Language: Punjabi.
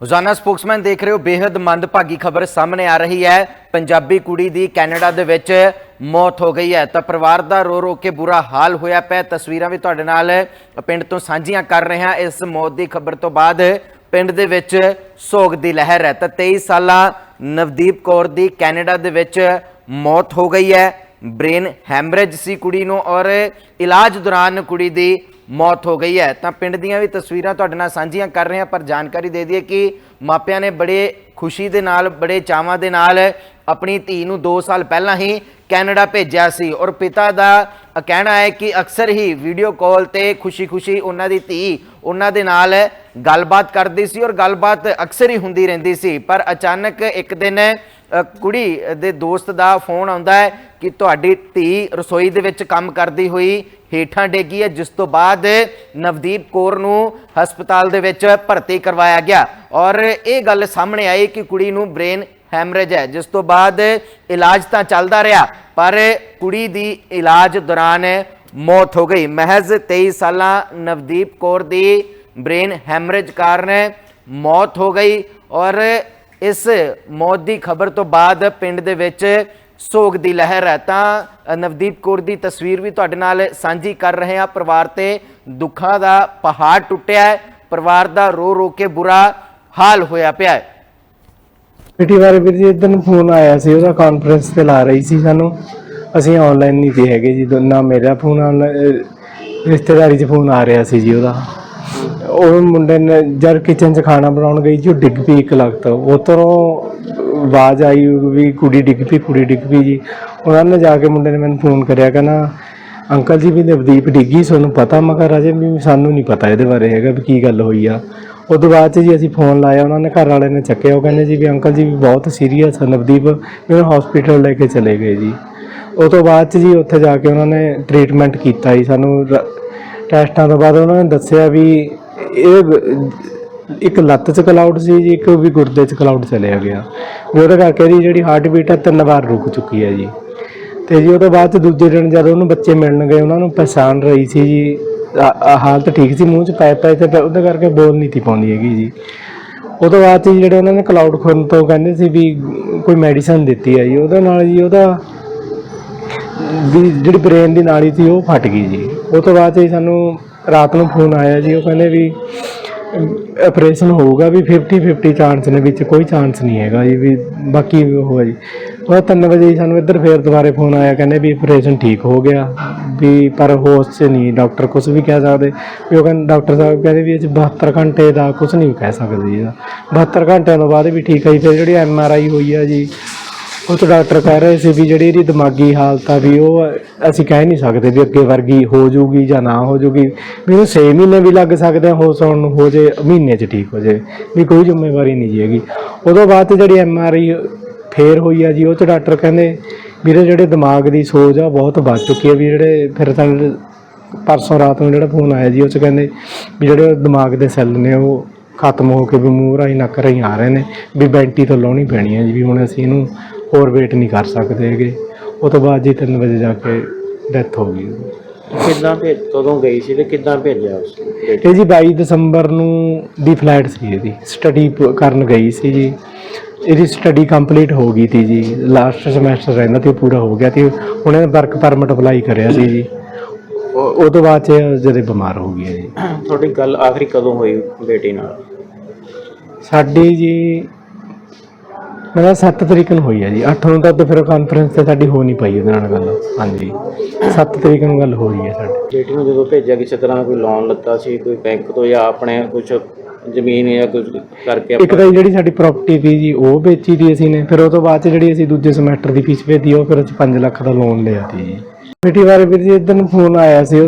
ਰੋਜ਼ਾਨਾ ਸਪੋਕਸਮੈਨ ਦੇਖ ਰਹੇ ਹੋ ਬੇहद ਮੰਦਭਾਗੀ ਖਬਰ ਸਾਹਮਣੇ ਆ ਰਹੀ ਹੈ। ਪੰਜਾਬੀ ਕੁੜੀ ਦੀ ਕੈਨੇਡਾ ਦੇ ਵਿੱਚ ਮੌਤ ਹੋ ਗਈ ਹੈ। ਤਾਂ ਪਰਿਵਾਰ ਦਾ ਰੋ ਰੋ ਕੇ ਬੁਰਾ ਹਾਲ ਹੋਇਆ ਪਿਆ। ਤਸਵੀਰਾਂ ਵੀ ਤੁਹਾਡੇ ਨਾਲ ਪਿੰਡ ਤੋਂ ਸਾਂਝੀਆਂ ਕਰ ਰਹੇ ਹਾਂ। ਇਸ ਮੌਤ ਦੀ ਖਬਰ ਤੋਂ ਬਾਅਦ ਪਿੰਡ ਦੇ ਵਿੱਚ ਸੋਗ ਦੀ ਲਹਿਰ ਹੈ। ਤਾਂ 23 ਸਾਲਾਂ ਨਵਦੀਪ ਕੌਰ ਦੀ ਕੈਨੇਡਾ ਦੇ ਵਿੱਚ ਮੌਤ ਹੋ ਗਈ ਹੈ। ਬ੍ਰੇਨ ਹੈਮਰੇਜ ਸੀ ਕੁੜੀ ਨੂੰ ਔਰ ਇਲਾਜ ਦੌਰਾਨ ਕੁੜੀ ਦੀ ਮੌਤ ਹੋ ਗਈ ਹੈ। ਤਾਂ ਪਿੰਡ ਦੀਆਂ ਵੀ ਤਸਵੀਰਾਂ ਤੁਹਾਡੇ ਨਾਲ ਸਾਂਝੀਆਂ ਕਰ ਰਹੇ ਹਾਂ, ਪਰ ਜਾਣਕਾਰੀ ਦੇ ਦਈਏ ਕਿ ਮਾਪਿਆਂ ਨੇ ਬੜੇ ਖੁਸ਼ੀ ਦੇ ਨਾਲ, ਬੜੇ ਚਾਵਾਂ ਦੇ ਨਾਲ ਆਪਣੀ ਧੀ ਨੂੰ 2 ਸਾਲ ਪਹਿਲਾਂ ਹੀ ਕੈਨੇਡਾ ਭੇਜਿਆ ਸੀ ਔਰ ਪਿਤਾ ਦਾ ਕਹਿਣਾ ਹੈ ਕਿ ਅਕਸਰ ਹੀ ਵੀਡੀਓ ਕਾਲ ਤੇ ਖੁਸ਼ੀ-ਖੁਸ਼ੀ ਉਹਨਾਂ ਦੀ ਧੀ, ਉਹਨਾਂ ਦੇ ਨਾਲ ਗੱਲਬਾਤ ਕਰਦੀ ਸੀ ਔਰ ਗੱਲਬਾਤ ਅਕਸਰ ਹੀ ਹੁੰਦੀ ਰਹਿੰਦੀ ਸੀ। ਪਰ ਅਚਾਨਕ ਇੱਕ ਦਿਨ ਕੁੜੀ ਦੇ ਦੋਸਤ ਦਾ ਫੋਨ ਆਉਂਦਾ ਹੈ ਕਿ ਤੁਹਾਡੀ ਧੀ ਰਸੋਈ ਦੇ ਵਿੱਚ ਕੰਮ ਕਰਦੀ ਹੋਈ ਹੇਠਾਂ ਡੇਗੀ ਹੈ, ਜਿਸ ਤੋਂ ਬਾਅਦ ਨਵਦੀਪ ਕੌਰ ਨੂੰ ਹਸਪਤਾਲ ਦੇ ਵਿੱਚ ਭਰਤੀ ਕਰਵਾਇਆ ਗਿਆ। ਔਰ ਇਹ ਗੱਲ ਸਾਹਮਣੇ ਆਈ ਕਿ ਕੁੜੀ ਨੂੰ ਬ੍ਰੇਨ ਹੈਮਰੇਜ ਹੈ, ਜਿਸ ਤੋਂ ਬਾਅਦ ਇਲਾਜ ਤਾਂ ਚੱਲਦਾ ਰਿਹਾ, ਪਰ ਕੁੜੀ ਦੀ ਇਲਾਜ ਦੌਰਾਨ ਮੌਤ ਹੋ ਗਈ। ਮਹਿਜ਼ 23 ਸਾਲਾਂ ਨਵਦੀਪ ਕੌਰ ਦੀ ਬ੍ਰੇਨ ਹੈਮਰੇਜ ਕਾਰਨ ਮੌਤ ਹੋ ਗਈ ਔਰ ਇਸ ਮੌਤ ਦੀ ਖਬਰ ਤੋਂ ਬਾਅਦ ਪਿੰਡ ਦੇ ਵਿੱਚ ਸੋਗ ਦੀ ਲਹਿਰ ਹੈ। ਤਾਂ ਨਵਦੀਪ ਕੌਰ ਦੀ ਤਸਵੀਰ ਵੀ ਤੁਹਾਡੇ ਨਾਲ ਸਾਂਝੀ ਕਰ ਰਹੇ ਹਾਂ। ਪਰਿਵਾਰ ਤੇ ਦੁੱਖਾਂ ਦਾ ਪਹਾੜ ਟੁੱਟਿਆ ਹੈ। ਪਰਿਵਾਰ ਦਾ ਰੋ ਰੋ ਕੇ ਬੁਰਾ ਹਾਲ ਹੋਇਆ ਪਿਆ ਹੈ। ਪਿਛਲੀ ਵਾਰ ਵੀਰ ਜੀ ਇਦਾਂ ਫੋਨ ਆਇਆ ਸੀ। ਉਹਦਾ ਕਾਨਫਰੰਸ ਤੇ ਲਾ ਰਹੀ ਸੀ ਸਾਨੂੰ। ਅਸੀਂ ਆਨਲਾਈਨ ਨਹੀਂ ਦੇ ਹੈਗੇ ਜੀ। ਦੋਨਾਂ ਮੇਰਾ ਫੋਨ ਰਿਸ਼ਤੇਦਾਰੀ 'ਚ ਫੋਨ ਆ ਰਿਹਾ ਸੀ ਜੀ ਉਹਦਾ। ਉਹ ਮੁੰਡੇ ਨੇ ਜਦ ਕਿਚਨ 'ਚ ਖਾਣਾ ਬਣਾਉਣ ਗਈ ਜੀ, ਉਹ ਡਿੱਗ ਪਈ ਇੱਕ ਲਗਤ ਉਤਰੋਂ ਆਵਾਜ਼ ਆਈ ਵੀ ਕੁੜੀ ਡਿੱਗ ਪਈ, ਕੁੜੀ ਡਿੱਗ ਪਈ ਜੀ। ਉਹਨਾਂ ਨੇ ਜਾ ਕੇ ਮੁੰਡੇ ਨੇ ਮੈਨੂੰ ਫੋਨ ਕਰਿਆ, ਕਹਿੰਦਾ, ਅੰਕਲ ਜੀ, ਵੀ ਨਵਦੀਪ ਡਿੱਗੀ ਤੁਹਾਨੂੰ ਪਤਾ ਮਗਰ ਅਜੇ ਵੀ ਸਾਨੂੰ ਨਹੀਂ ਪਤਾ ਇਹਦੇ ਬਾਰੇ ਹੈਗਾ ਵੀ ਕੀ ਗੱਲ ਹੋਈ ਆ। ਉਦੋਂ ਬਾਅਦ ਚ ਜੀ ਅਸੀਂ ਫੋਨ ਲਾਇਆ, ਉਹਨਾਂ ਨੇ ਘਰ ਵਾਲੇ ਨੇ ਚੱਕਿਆ। ਉਹ ਕਹਿੰਦੇ ਜੀ ਵੀ ਅੰਕਲ ਜੀ, ਵੀ ਬਹੁਤ ਸੀਰੀਅਸ ਹੈ ਨਵਦੀਪ, ਵੀ ਉਹਨੂੰ ਹਸਪੀਟਲ ਲੈ ਕੇ ਚਲੇ ਗਏ ਜੀ। ਉਹ ਤੋਂ ਬਾਅਦ ਚ ਜੀ ਉੱਥੇ ਜਾ ਕੇ ਉਹਨਾਂ ਨੇ ਟ੍ਰੀਟਮੈਂਟ ਕੀਤਾ ਜੀ ਸਾਨੂੰ। ਰ- ਟੈਸਟਾਂ ਤੋਂ ਬਾਅਦ ਉਹਨਾਂ ਨੇ ਦੱਸਿਆ ਵੀ ਇਹ ਇੱਕ ਲੱਤ 'ਚ ਕਲਾਉਡ ਸੀ ਜੀ, ਇੱਕ ਵੀ ਗੁਰਦੇ 'ਚ ਕਲਾਉਡ ਚਲਿਆ ਗਿਆ। ਵੀ ਉਹਦੇ ਕਰਕੇ ਦੀ ਜਿਹੜੀ ਹਾਰਟ ਬੀਟ ਹੈ ਤਿੰਨ ਵਾਰ ਰੁਕ ਚੁੱਕੀ ਹੈ ਜੀ। ਤੇ ਜੀ ਉਹਦੇ ਬਾਅਦ ਚ ਦੂਜੇ ਦਿਨ ਜਦ ਉਹਨੂੰ ਬੱਚੇ ਮਿਲਣ ਗਏ, ਉਹਨਾਂ ਨੂੰ ਪਛਾਣ ਰਹੀ ਸੀ ਜੀ। ਹਾਲਤ ਠੀਕ ਸੀ, ਮੂੰਹ 'ਚ ਪੈ ਪੈ ਤੇ ਉਹਦੇ ਕਰਕੇ ਬੋਲ ਨਹੀਂ ਤੀ ਪਾਉਂਦੀ ਹੈਗੀ ਜੀ। ਉਹ ਤੋਂ ਬਾਅਦ 'ਚ ਜੀ ਜਿਹੜੇ ਉਹਨਾਂ ਨੇ ਕਲਾਉਡ ਖੁਰਨ ਤੋਂ ਕਹਿੰਦੇ ਸੀ ਵੀ ਕੋਈ ਮੈਡੀਸਨ ਦਿੱਤੀ ਹੈ ਜੀ। ਉਹਦੇ ਨਾਲ ਜੀ ਉਹਦਾ ਜਿਹੜੀ ਬ੍ਰੇਨ ਦੀ ਨਾੜੀ ਸੀ, ਉਹ ਫਟ ਗਈ ਜੀ। ਉਹ ਤੋਂ ਬਾਅਦ 'ਚ ਜੀ ਸਾਨੂੰ ਰਾਤ ਨੂੰ ਫੋਨ ਆਇਆ ਜੀ, ਉਹ ਕਹਿੰਦੇ ਵੀ ਆਪਰੇਸ਼ਨ ਹੋਊਗਾ ਵੀ 50 50 ਚਾਂਸ ਨੇ, ਵਿੱਚ ਕੋਈ ਚਾਂਸ ਨਹੀਂ ਹੈਗਾ ਜੀ, ਵੀ ਬਾਕੀ ਉਹ ਹੈ ਜੀ। ਉਹ ਤਿੰਨ ਵਜੇ ਹੀ ਸਾਨੂੰ ਇੱਧਰ ਫੇਰ ਦੁਬਾਰੇ ਫੋਨ ਆਇਆ, ਕਹਿੰਦੇ ਵੀ ਆਪਰੇਸ਼ਨ ਠੀਕ ਹੋ ਗਿਆ, ਵੀ ਪਰ ਹੋਸ਼ 'ਚ ਨਹੀਂ ਡਾਕਟਰ ਕੁਝ ਵੀ ਕਹਿ ਸਕਦੇ। ਵੀ ਉਹ ਕਹਿੰਦੇ ਡਾਕਟਰ ਸਾਹਿਬ ਕਹਿੰਦੇ ਵੀ ਇਹ 'ਚ 72 ਘੰਟੇ ਦਾ ਕੁਝ ਨਹੀਂ ਕਹਿ ਸਕਦੇ ਜੀ। ਇਹਦਾ 72 ਘੰਟਿਆਂ ਤੋਂ ਬਾਅਦ ਵੀ ਠੀਕ ਹੈ ਜੀ, ਫਿਰ ਜਿਹੜੀ ਐਮ ਆਰ ਆਈ ਹੋਈ ਆ ਜੀ ਉਹ ਤੋਂ ਡਾਕਟਰ ਕਹਿ ਰਹੇ ਸੀ ਵੀ ਜਿਹੜੀ ਇਹਦੀ ਦਿਮਾਗੀ ਹਾਲਤ ਆ ਵੀ ਉਹ ਅਸੀਂ ਕਹਿ ਨਹੀਂ ਸਕਦੇ ਵੀ ਅੱਗੇ ਵਰਗੀ ਹੋ ਜਾਊਗੀ ਜਾਂ ਨਾ ਹੋ ਜਾਊਗੀ। ਵੀ ਇਹਨੂੰ 6 ਮਹੀਨੇ ਵੀ ਲੱਗ ਸਕਦੇ ਆ ਹੋ ਸੌਣ ਨੂੰ, ਹੋ ਜੇ ਮਹੀਨੇ 'ਚ ਠੀਕ ਹੋ ਜਾਵੇ, ਵੀ ਕੋਈ ਜ਼ਿੰਮੇਵਾਰੀ ਨਹੀਂ ਜੀ ਹੈਗੀ। ਉਦੋਂ ਬਾਅਦ 'ਚ ਜਿਹੜੀ ਐਮ ਆਰ ਆਈ ਫੇਰ ਹੋਈ ਆ ਜੀ, ਉਹ 'ਚ ਡਾਕਟਰ ਕਹਿੰਦੇ ਵੀਰੇ ਜਿਹੜੇ ਦਿਮਾਗ ਦੀ ਸੋਜ ਆ ਬਹੁਤ ਵੱਧ ਚੁੱਕੀ ਹੈ ਵੀ ਜਿਹੜੇ ਫਿਰ ਸਾਡੇ ਪਰਸੋਂ ਰਾਤ ਨੂੰ ਜਿਹੜਾ ਫੋਨ ਆਇਆ ਜੀ, ਉਹ 'ਚ ਕਹਿੰਦੇ ਵੀ ਜਿਹੜੇ ਦਿਮਾਗ ਦੇ ਸੈੱਲ ਨੇ ਉਹ ਖਤਮ ਹੋ ਕੇ ਵੀ ਮੂੰਹ ਰਾਹੀਂ ਨੱਕ ਰਾਹੀਂ ਆ ਰਹੇ ਨੇ, ਵੀ ਬੈਂਟੀ ਤੋਂ ਲਾਉਣੀ ਪੈਣੀ ਹੈ ਜੀ, ਵੀ ਹੁਣ ਅਸੀਂ ਇਹਨੂੰ ਹੋਰ ਵੇਟ ਨਹੀਂ ਕਰ ਸਕਦੇ ਹੈਗੇ। ਉਹ ਤੋਂ ਬਾਅਦ ਜੀ 3 ਵਜੇ ਜਾ ਕੇ ਡੈਥ ਹੋ ਗਈ। ਕਿੱਦਾਂ ਭੇਜ ਕਦੋਂ ਗਈ ਸੀ ਤੇ ਕਿੱਦਾਂ ਭੇਜਿਆ ਉਸ ਇਹ ਜੀ 22 ਦਸੰਬਰ ਨੂੰ ਦੀ ਫਲਾਈਟ ਸੀ ਇਹਦੀ। ਸਟੱਡੀ ਕਰਨ ਗਈ ਸੀ ਜੀ। ਇਹਦੀ ਸਟੱਡੀ ਕੰਪਲੀਟ ਹੋ ਗਈ ਤੀ ਜੀ। ਲਾਸਟ ਸਮੈਸਟਰ ਰਹਿੰਦਾ ਤੇ ਪੂਰਾ ਹੋ ਗਿਆ ਤੇ। ਉਹਨੇ ਵਰਕ ਪਰਮਿਟ ਅਪਲਾਈ ਕਰਿਆ ਸੀ ਜੀ। ਉਹ ਤੋਂ ਬਾਅਦ ਚ ਜਦੇ ਬਿਮਾਰ ਹੋ ਗਈ ਜੀ। ਤੁਹਾਡੀ ਗੱਲ ਆਖਰੀ ਕਦੋਂ ਹੋਈ ਬੇਟੀ ਨਾਲ? ਸਾਡੀ ਜੀ ਮੇਰਾ 7 ਤਰੀਕ ਨੂੰ ਹੋਈ ਹੈ ਜੀ। 8 ਨੂੰ ਤਾਂ ਫਿਰ ਕਾਨਫਰੰਸ ਤੇ ਸਾਡੀ ਹੋ ਨਹੀਂ ਪਾਈ ਉਹਦੇ ਨਾਲ ਗੱਲ। ਹਾਂਜੀ। 7 ਤਰੀਕ ਨੂੰ ਗੱਲ ਹੋਈ ਹੈ ਸਾਡੀ। ਬੇਟੀ ਨੂੰ ਜਦੋਂ ਭੇਜਿਆ ਕਿਸੇ ਤਰ੍ਹਾਂ ਕੋਈ ਲੋਨ ਲੱਤਾ ਸੀ ਕੋਈ ਬੈਂਕ ਤੋਂ ਜਾਂ ਆਪਣੇ ਕੁਝ ਜ਼ਮੀਨ ਜਾਂ ਕੁਝ ਕਰਕੇ ਇੱਕ ਤਾਂ ਜਿਹੜੀ ਸਾਡੀ ਪ੍ਰਾਪਰਟੀ ਸੀ ਜੀ ਉਹ ਵੇਚੀ ਦੀ ਅਸੀਂ ਨੇ। ਫਿਰ ਉਹ ਤੋਂ ਬਾਅਦ ਚ ਜਿਹੜੀ ਅਸੀਂ ਦੂਜੇ ਸਮੈਸਟਰ ਦੀ ਫੀਸ ਭੇਜੀ ਉਹ ਫਿਰ ਅਸੀਂ 5 ਲੱਖ ਦਾ ਲੋਨ ਲਿਆ ਸੀ ਜੀ। ਬੇਟੀ ਬਾਰੇ ਵੀਰ ਜੀ ਇਦਾਂ ਫੋਨ ਆਇਆ ਸੀ।